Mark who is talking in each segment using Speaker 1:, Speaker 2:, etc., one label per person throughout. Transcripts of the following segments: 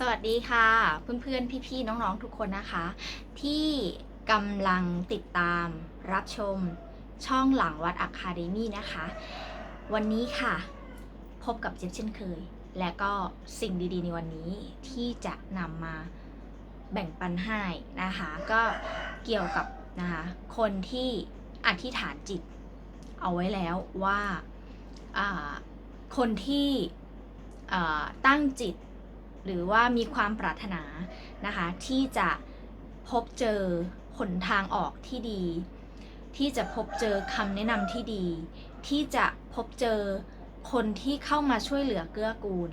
Speaker 1: สวัสดีค่ะ เพื่อนๆ พี่ๆ น้องๆ ทุกคนนะคะ ที่กำลังติดตามรับชมช่องหลังวัดอะคาเดมี่นะคะ วันนี้ค่ะ พบกับเจฟเช่นเคย และก็สิ่งดีๆ ในวันนี้ที่จะนำมาแบ่งปันให้นะคะ ก็เกี่ยวกับนะคะคนที่อธิษฐานจิตเอาไว้แล้วว่าคนที่ตั้งจิต หรือว่ามีความปรารถนานะคะ ที่จะพบเจอหนทางออกที่ดี ที่จะพบเจอคำแนะนำที่ดี ที่จะพบเจอคนที่เข้ามาช่วยเหลือเกื้อกูล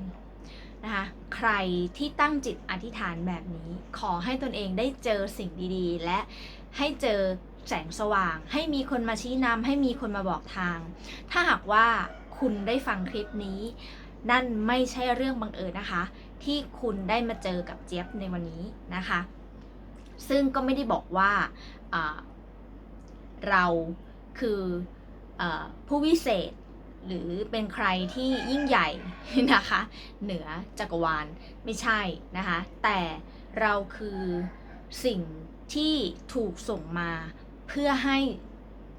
Speaker 1: นะคะใครที่ตั้งจิตอธิษฐานแบบนี้ ขอให้ตนเองได้เจอสิ่งดีๆ และให้เจอแสงสว่าง ให้มีคนมาชี้นำให้มีคนมาบอกทาง ถ้าหากว่าคุณได้ฟังคลิปนี้ นั่นไม่ใช่เรื่องบังเอิญนะคะ ที่คุณได้มาเจอกับเจี๊ยบในวันนี้นะคะ ซึ่งก็ไม่ได้บอกว่าเราคืออผู้วิเศษหรือเป็นใครที่ยิ่งใหญ่นะคะ เหนือจักรวาลไม่ใช่นะคะ แต่เราคือสิ่งที่ถูกส่งมาเพื่อให้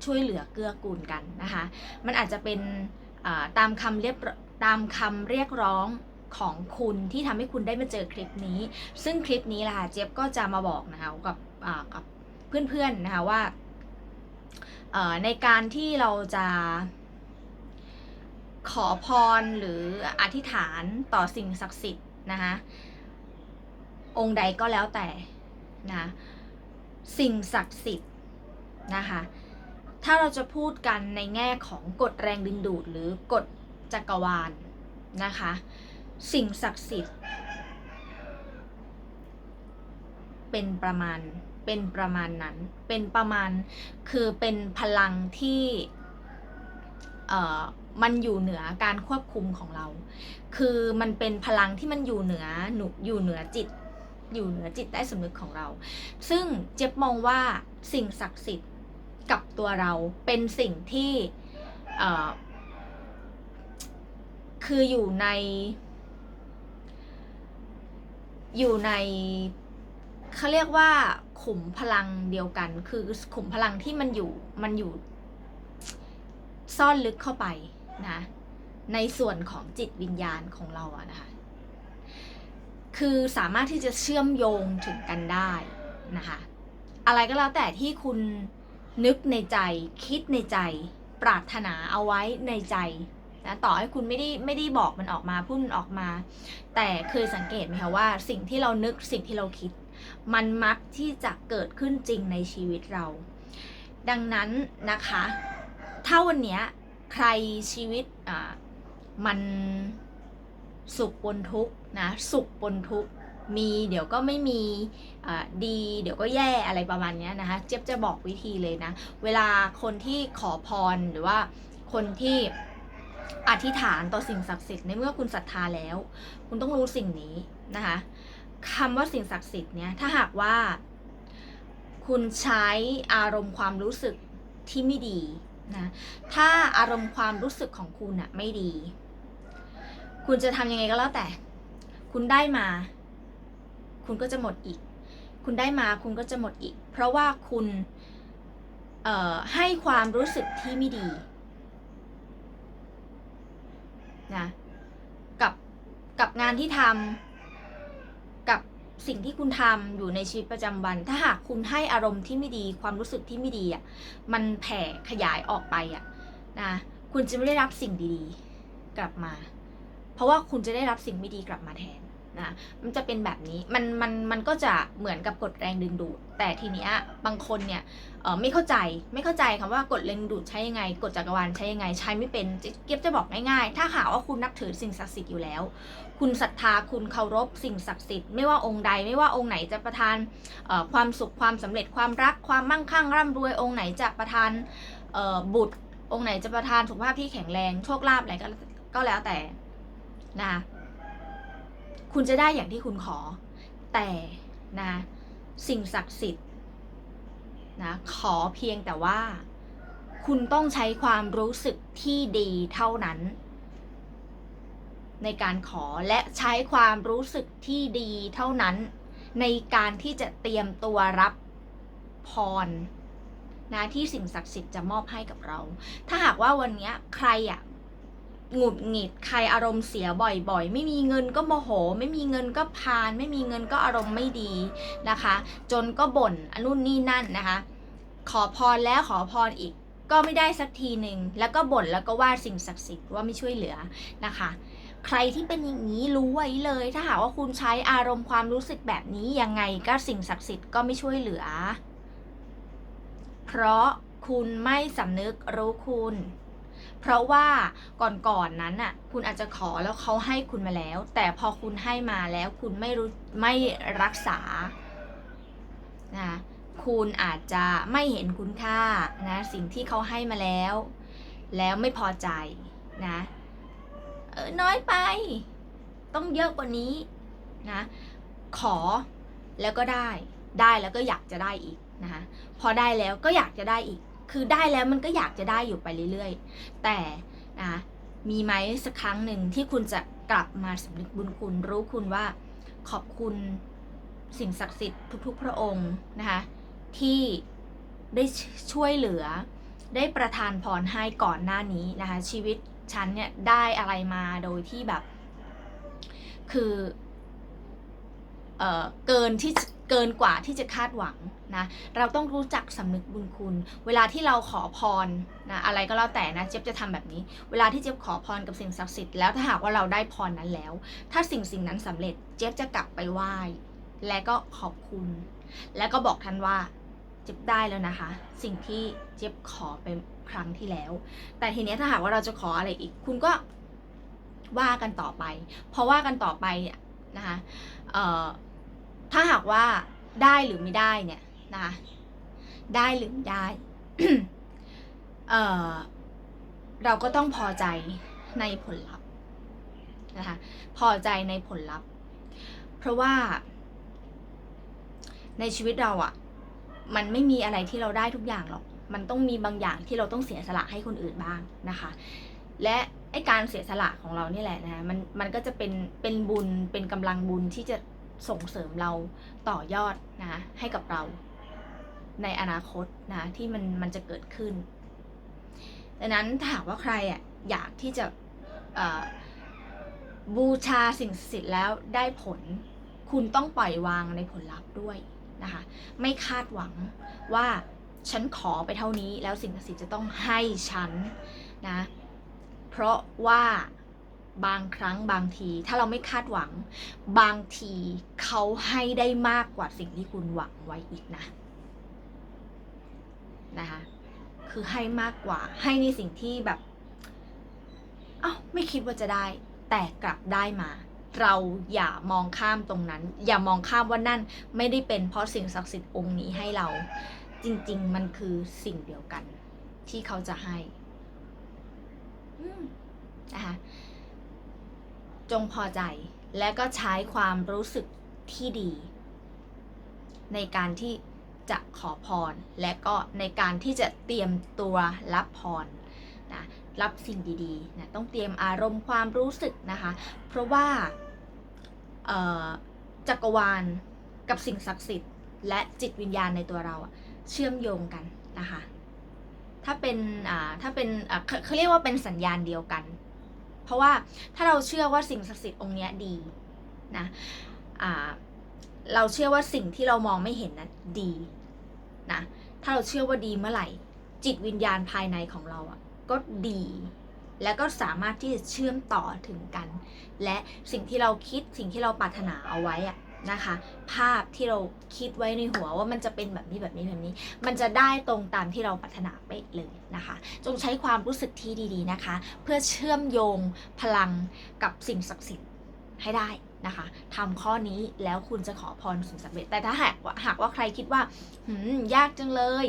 Speaker 1: ช่วยเหลือเกื้อกูลกันนะคะ มันอาจจะเป็นตามคำเรียบตามคำเรียกร้อง ของคุณที่ทำให้คุณได้มาเจอคลิปนี้ ซึ่งคลิปนี้ล่ะเจี๊ยบก็จะมาบอกนะคะกับกับเพื่อนๆนะคะว่าในการที่เราจะขอพรหรืออธิษฐานต่อสิ่งศักดิ์สิทธิ์นะคะองค์ใดก็แล้วแต่นะสิ่งศักดิ์สิทธิ์นะคะถ้าเราจะพูดกันในแง่ของกฎแรงดึงดูดหรือกฎจักรวาลนะคะ สิ่งศักดิ์สิทธิ์ เป็นประมาณเป็นประมาณนั้น เป็นประมาณคือเป็นพลังที่เอ่อมันอยู่เหนือการควบคุมของเรา คือมันเป็นพลังที่มันอยู่เหนือหนุอยู่เหนือจิต อยู่เหนือจิตใต้สำนึกของเรา ซึ่งเจ็บมองว่าสิ่งศักดิ์สิทธิ์กับตัวเราเป็นสิ่งที่คืออยู่ใน อยู่ในเขาเรียกว่าขุมพลังเดียวกัน คือขุมพลังที่มันอยู่มันอยู่ ซ่อนลึกเข้าไปนะในส่วนของจิตวิญญาณของเราอะนะคะคือสามารถที่จะเชื่อมโยงถึงกันได้นะคะอะไรก็แล้วแต่ที่คุณนึกในใจคิดในใจ ปรารถนาเอาไว้ในใจ นะต่อให้คุณไม่ได้ไม่ได้บอกมันออกมาพูดมันออกมา แต่เคยสังเกตไหมคะว่า สิ่งที่เรานึกสิ่งที่เราคิด มันมักที่จะเกิดขึ้นจริงในชีวิตเรา ดังนั้นนะคะถ้าวันนี้ใครชีวิตอ่ามันสุขปนทุกนะสุขปนทุกมีเดี๋ยวก็ไม่มีดี เดี๋ยวก็แย่อะไรประมาณนี้นะคะ เจี๊ยบจะบอกวิธีเลยนะ เวลาคนที่ขอพรหรือว่าคนที่ อธิษฐานต่อสิ่งศักดิ์สิทธิ์ในเมื่อคุณศรัทธาแล้ว คุณต้องรู้สิ่งนี้นะคะคำว่าสิ่งศักดิ์สิทธิ์เนี่ยถ้าหากว่า คุณใช้อารมณ์ความรู้สึกที่ไม่ดีนะถ้าอารมณ์ความรู้สึกของคุณอะไม่ดี คุณจะทำยังไงก็แล้วแต่ คุณได้มา คุณก็จะหมดอีก คุณได้มาคุณก็จะหมดอีก เพราะว่าคุณให้ความรู้สึกที่ไม่ดี นะกับกับงานที่ทำกับสิ่งที่คุณทำอยู่ในชีวิตประจำวัน ถ้าหากคุณให้อารมณ์ที่ไม่ดีความรู้สึกที่ไม่ดีอะมันแผ่ขยายออกไปอะนะคุณจะไม่ได้รับสิ่งดีๆ กลับมา เพราะว่าคุณจะได้รับสิ่งไม่ดีกลับมาแทน นะมันจะเป็นแบบนี้มันมันมันก็จะเหมือนกับกฎแรงดึงดูด แต่ทีเนี้ยบางคนเนี่ยไม่เข้าใจไม่เข้าใจคำว่ากฎแรงดึงดูดใช้ยังไงกฎจักรวาลใช้ยังไงใช้ไม่เป็นเก็บจะบอกง่ายๆ ถ้าหาว่าคุณนับถือสิ่งศักดิ์สิทธิ์อยู่แล้ว คุณศรัทธาคุณเคารพสิ่งศักดิ์สิทธิ์ไม่ว่าองค์ใดไม่ว่าองค์ไหนจะประทานความสุขความสำเร็จความรักความมั่งคั่งร่ำรวยองค์ไหนจะประทานบุตรองค์ไหนจะประทานสุขภาพที่แข็งแรงโชคลาภอะไรก็ก็แล้วแต่นะ คุณจะได้อย่างที่คุณขอ แต่นะสิ่งศักดิ์สิทธิ์นะขอเพียงแต่ว่า คุณต้องใช้ความรู้สึกที่ดีเท่านั้น ในการขอและใช้ความรู้สึกที่ดีเท่านั้น ในการที่จะเตรียมตัวรับพรนะที่สิ่งศักดิ์สิทธิ์จะมอบให้กับเรา ถ้าหากว่าวันนี้ใครอะ หงุดหงิดใครอารมณ์เสียบ่อยๆ ไม่มีเงินก็โมโห ไม่มีเงินก็พาน ไม่มีเงินก็อารมณ์ไม่ดีนะคะ จนก็บ่นอนนุนนี่นั่นนะคะ ขอพรแล้วขอพรอีกก็ไม่ได้สักทีหนึ่งแล้วก็บ่นแล้วก็ว่าสิ่งศักดิ์สิทธิ์ว่าไม่ช่วยเหลือนะคะ ใครที่เป็นอย่างนี้รู้ไว้เลย ถ้าหากว่าคุณใช้อารมณ์ความรู้สึกแบบนี้ยังไงก็สิ่งศักดิ์สิทธิ์ก็ไม่ช่วยเหลือ เพราะคุณไม่สำนึกรู้คุณ เพราะว่าก่อนๆนนั้นน่ะคุณอาจจะขอแล้วเขาให้คุณมาแล้ว แต่พอคุณให้มาแล้วคุณไม่รู้ไม่รักษานะคุณอาจจะไม่เห็นคุณค่านะสิ่งที่เขาให้มาแล้ว แล้วไม่พอใจนะเออน้อยไป ต้องเยอะกว่านี้นะขอแล้วก็ได้ ได้แล้วก็อยากจะได้อีกนะคะพอได้แล้วก็อยากจะได้อีก คือได้แล้วมันก็อยากจะได้อยู่ไปเรื่อยๆ แต่นะมีไหมสักครั้งหนึ่งที่คุณจะกลับมาสำนึกบุญคุณรู้คุณว่าขอบคุณสิ่งศักดิ์สิทธิ์ทุกๆ พระองค์นะคะที่ได้ช่วยเหลือ ได้ประทานพรให้ก่อนหน้านี้นะคะชีวิตฉันเนี่ยได้อะไรมาโดยที่แบบ คือเออเกินที่ เกินกว่าที่จะคาดหวังนะเราต้องรู้จักสำนึกบุญคุณ เวลาที่เราขอพรนะอะไรก็แล้วแต่นะเจ๊บจะทำแบบนี้ เวลาที่เจ๊บขอพรกับสิ่งศักดิ์สิทธิ์แล้วถ้าหากว่าเราได้พรนั้นแล้ว ถ้าสิ่งสิ่งนั้นสำเร็จเจ๊บจะกลับไปไหว้ และก็ขอบคุณ แล้วก็บอกท่านว่าเจ๊บได้แล้วนะคะ สิ่งที่เจ๊บขอไปครั้งที่แล้ว แต่ทีเนี้ยถ้าหากว่าเราจะขออะไรอีก คุณก็ว่ากันต่อไป เพราะว่ากันต่อไปเนี่ยนะคะเอ่อ ถ้าหากว่าได้หรือไม่ได้เนี่ยนะคะได้หรือไม่ได้เออเราก็ต้องพอใจในผลลัพธ์นะคะพอใจในผลลัพธ์ เพราะว่า ในชีวิตเราอะ่ะ มันไม่มีอะไรที่เราได้ทุกอย่างหรอก มันต้องมีบางอย่างที่เราต้องเสียสละให้คนอื่นบ้างนะคะ และไอการเสียสละของเรานี่แหละนะมันมันก็จะเป็นเป็นบุญเป็นกำลังบุญที่จะ ส่งเสริมเราต่อยอดนะให้กับเราในอนาคตนะที่มันมันจะเกิดขึ้นดังนั้นถาหากว่าใครอะอยากที่จะบูชาสิ่งศักดิ์สิทธิ์แล้วได้ผล คุณต้องปล่อยวางในผลลัพธ์ด้วยนะคะ ไม่คาดหวังว่าฉันขอไปเท่านี้แล้วสิ่งศักดิ์สิทธิ์จะต้องให้ฉันนะ เพราะว่า บางครั้งบางที ถ้าเราไม่คาดหวัง บางทีเขาให้ได้มากกว่าสิ่งที่คุณหวังไว้อีกนะนะคะคือให้มากกว่าให้ในสิ่งที่แบบเอ้าไม่คิดว่าจะได้ แต่กลับได้มา เราอย่ามองข้ามตรงนั้น อย่ามองข้ามว่านั่นไม่ได้เป็นเพราะสิ่งศักดิ์สิทธิ์องค์นี้ให้เรา จริง ๆ มันคือสิ่งเดียวกัน ที่เขาจะให้นะคะ จงพอใจ และก็ใช้ความรู้สึกที่ดี ในการที่จะขอพร และก็ในการที่จะเตรียมตัวรับพรนะรับสิ่งดีๆนะต้องเตรียมอารมณ์ความรู้สึกนะคะ เพราะว่าจักรวาลกับสิ่งศักดิ์สิทธิ์ และจิตวิญญาณในตัวเราเชื่อมโยงกันนะคะ ถ้าเป็นถ้าเป็นเขาเรียกว่าเป็นสัญญาณเดียวกัน เพราะว่าถ้าเราเชื่อว่าสิ่งศักดิ์สิทธิ์องค์นี้ดีนะอ่าเราเชื่อว่าสิ่งที่เรามองไม่เห็นนั้นดีนะถ้าเราเชื่อว่าดีเมื่อไหร่ จิตวิญญาณภายในของเราอะก็ดี แล้วก็สามารถที่จะเชื่อมต่อถึงกัน และสิ่งที่เราคิดสิ่งที่เราปรารถนาเอาไว้อะ นะคะ ภาพที่เราคิดไว้ในหัวว่ามันจะเป็นแบบนี้แบบนี้แบบนี้ มันจะได้ตรงตามที่เราปรารถนาไปเลยนะคะ จงใช้ความรู้สึกที่ดีๆนะคะ เพื่อเชื่อมโยงพลังกับสิ่งศักดิ์สิทธิ์ให้ได้ นะคะทำข้อนี้แล้วคุณจะขอพรสิ่งสำเร็จแต่ถ้าหากว่าหากว่าใครคิดว่าหืมยากจังเลย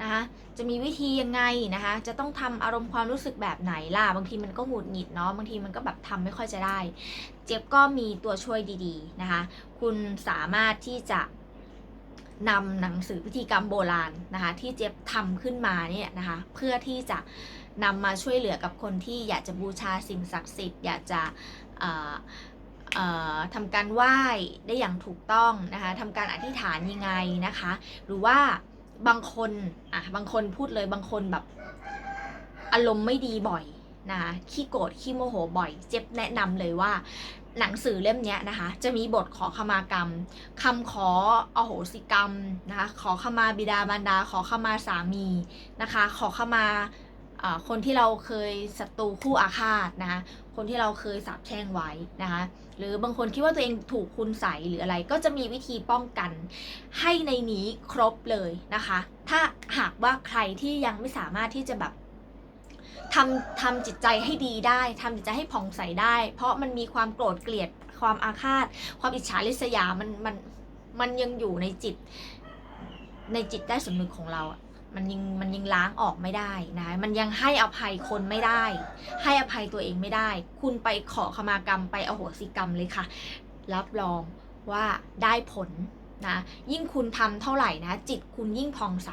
Speaker 1: นะคะจะมีวิธียังไงนะคะจะต้องทำอารมณ์ความรู้สึกแบบไหนล่ะบางทีมันก็หงุดหงิดเนาะบางทีมันก็แบบทำไม่ค่อยจะได้ เจ็บก็มีตัวช่วยดีๆนะคะคุณสามารถที่จะนำหนังสือพิธีกรรมโบราณนะคะที่เจ็บทำขึ้นมาเนี่ยนะคะเพื่อที่จะนำมาช่วยเหลือกับคนที่อยากจะบูชาสิ่งศักดิ์สิทธิ์อยากจะ ทำการไหว้ได้อย่างถูกต้องนะคะทำการอธิษฐานยังไงนะคะ หรือว่าบางคนอะบางคนพูดเลยบางคนแบบอารมณ์ไม่ดีบ่อยนะคะขี้โกรธขี้โมโหบ่อย เจ็บแนะนำเลยว่า หนังสือเล่มนี้นะคะ จะมีบทขอขมากรรมคำขออโหสิกรรมนะคะ ขอขมาบิดามารดา ขอขมาสามีนะคะ ขอขมา คนที่เราเคยศัตรูคู่อาฆาตนะคะคนที่เราเคยสาปแช่งไว้นะคะหรือบางคนคิดว่าตัวเองถูกคุณใสหรืออะไร ก็จะมีวิธีป้องกันให้ในนี้ครบเลยนะคะ ถ้าหากว่าใครที่ยังไม่สามารถที่จะแบบทำทำจิตใจให้ดีได้ทำจิตใจให้ผ่องใสได้ เพราะมันมีความโกรธเกลียดความอาฆาต ความอิจฉาริษยามันมันมันยังอยู่ในจิตในจิตใต้สำนึกของเราอะ มันยังมันยังล้างออกไม่ได้นะ มันยังให้อภัยคนไม่ได้ ให้อภัยตัวเองไม่ได้ คุณไปขอขมากรรมไปอโหสิกรรมเลยค่ะ รับรองว่าได้ผลนะยิ่งคุณทำเท่าไหร่นะ จิตคุณยิ่งผ่องใส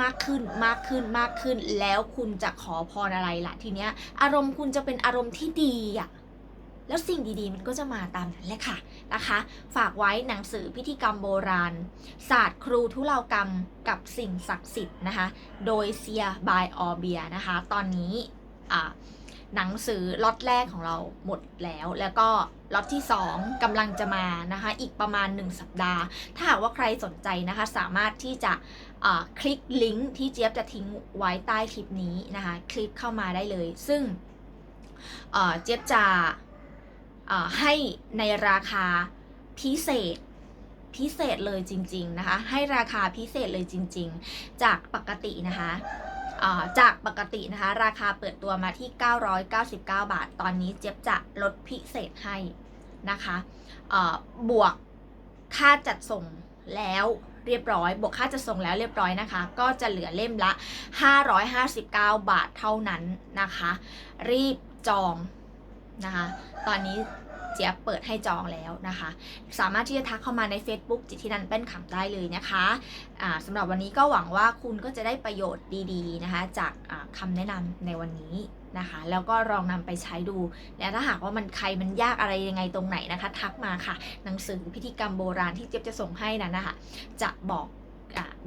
Speaker 1: มากขึ้นมากขึ้นมากขึ้น แล้วคุณจะขอพรอะไรล่ะทีเนี้ยอารมณ์คุณจะเป็นอารมณ์ที่ดีอะ แล้วสิ่งดีๆ มันก็จะมาตามนั้นแหละค่ะนะคะ ฝากไว้หนังสือพิธีกรรมโบราณ ศาสตร์ครูทุเลากรรมกับสิ่งศักดิ์สิทธิ์นะคะ โดยเซียบายออเบียนะคะ ตอนนี้หนังสือล็อตแรกของเราหมดแล้ว แล้วก็ล็อตที่ 2กำลังจะมานะคะ อีกประมาณ 1 สัปดาห์ ถ้าหากว่าใครสนใจนะคะ สามารถที่จะคลิกลิงก์ที่เจี๊ยบจะทิ้งไว้ใต้คลิปนี้นะคะ คลิกเข้ามาได้เลย ซึ่งเจี๊ยบจะ ให้ในราคาพิเศษพิเศษเลยจริง ๆ นะคะ ให้ราคาพิเศษเลยจริง ๆ จากปกตินะคะจากปกตินะคะ ราคาเปิดตัวมาที่ 999 บาท ตอนนี้เจ๊บจะลดพิเศษให้นะคะบวกค่าจัดส่งแล้วเรียบร้อย บวกค่าจัดส่งแล้วเรียบร้อยนะคะ ก็จะเหลือเล่มละ 559 บาทเท่านั้นนะคะ รีบจอง นะคะ ตอนนี้เจี๊ยบเปิดให้จองแล้วนะคะ สามารถที่จะทักเข้ามาใน Facebook จิตที่นันเป็นขำได้เลยนะคะอ่าสำหรับวันนี้ก็หวังว่าคุณก็จะได้ประโยชน์ดีๆนะคะ จากคำแนะนำในวันนี้นะคะ แล้วก็ลองนำไปใช้ดู และถ้าหากว่ามันใครมันยากอะไรยังไงตรงไหนนะคะ ทักมาค่ะ หนังสือพิธีกรรมโบราณที่เจี๊ยบจะส่งให้นั้นนะคะ จะบอก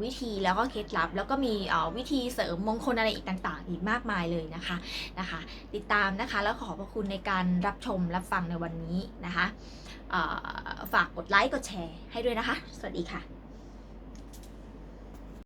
Speaker 1: วิธีแล้วก็เคล็ดลับ แล้วก็มีวิธีเสริมมงคลอะไรอีกต่าง ๆ อีกมากมายเลยนะคะนะคะ ติดตามนะคะแล้วขอบพระคุณในการรับชมรับฟังในวันนี้นะคะฝากกดไลค์กดแชร์ให้ด้วยนะคะ สวัสดีค่ะ